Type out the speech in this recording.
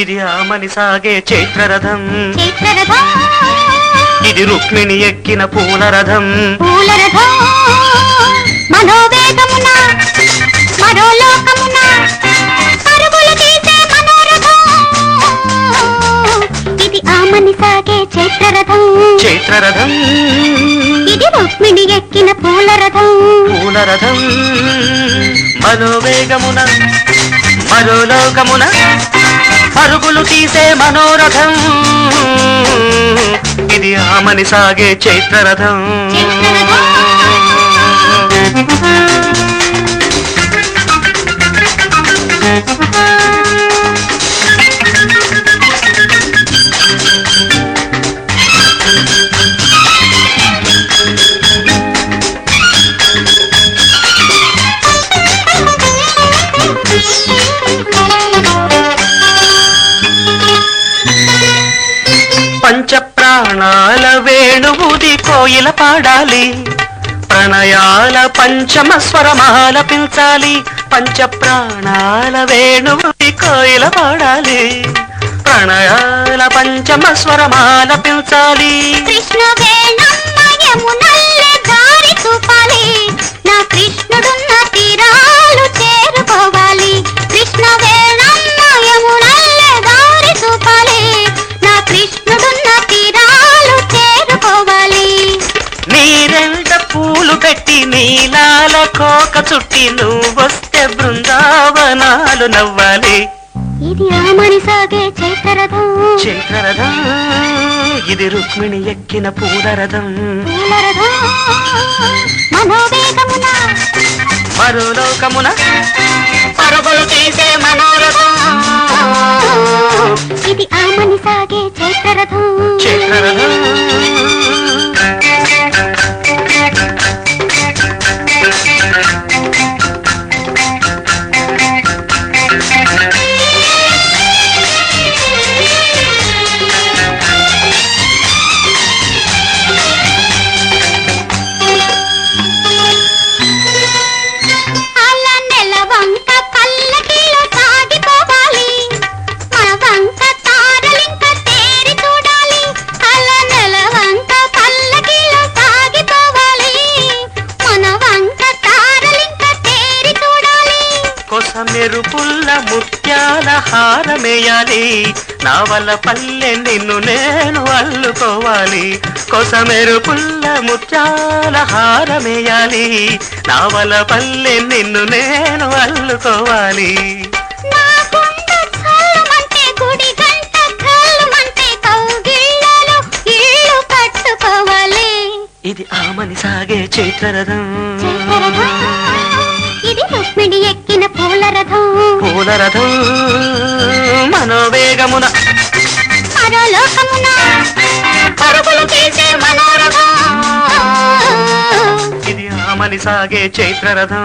ఇది ఆమని సాగే చైత్రరథం. ఇది రుక్మిణి ఎక్కిన పూల రథం పూలరథం. మనోవేగమున మరో లోకమున పరుగులు తీసే మనోరథం. ఇది ఆమని సాగే చైత్రరథం. చైత్రరథం. ఇది రుక్మిణి ఎక్కిన పూలరథం. పూల రథం మనోవేగమున మరో లోకమున అరుగులు తీసే మనోరథం. ఇది ఆమని సాగే చైత్రరథం. పంచ ప్రాణాల వేణువుది కోయిల పాడాలి. ప్రణయాల పంచమ స్వరమాల పించాలి. పంచ ప్రాణాల వేణువుది కోయిల పాడాలి. ప్రణయాల పంచమ స్వరమాల పించాలి. కృష్ణ వేణమ్మ యమునల్లే దారి చూపాలి. నా కృష్ణ చుట్టి నువ్వొస్తే బృందావనాలు నవ్వాలి. ఇది ఆమని సాగే చైతరథం చైత్రరథం ఇది రుక్మిణి ఎక్కిన పూలరథం. పూలరథం. మనోవేగమున. మరో లోకమున పరుగులు తీసే మనోరథం. ఇది ఆమని సాగే చైతరథం చైత్రరథం. మెరుపుల్ల ముత్యాల హారమేయాలి. నా వల్ల పల్లె నిన్ను నేను అల్లుకోవాలి. కొస మెరుపుల్ల ముత్యాల హారమేయాలి. నా వల్ల పల్లె నిన్ను నేను అల్లుకోవాలి. ఇది ఆమని సాగే చైత్రరథం. పూలరథం మనోవేగమున. ఇది ఆమని సాగే చైత్రరథం.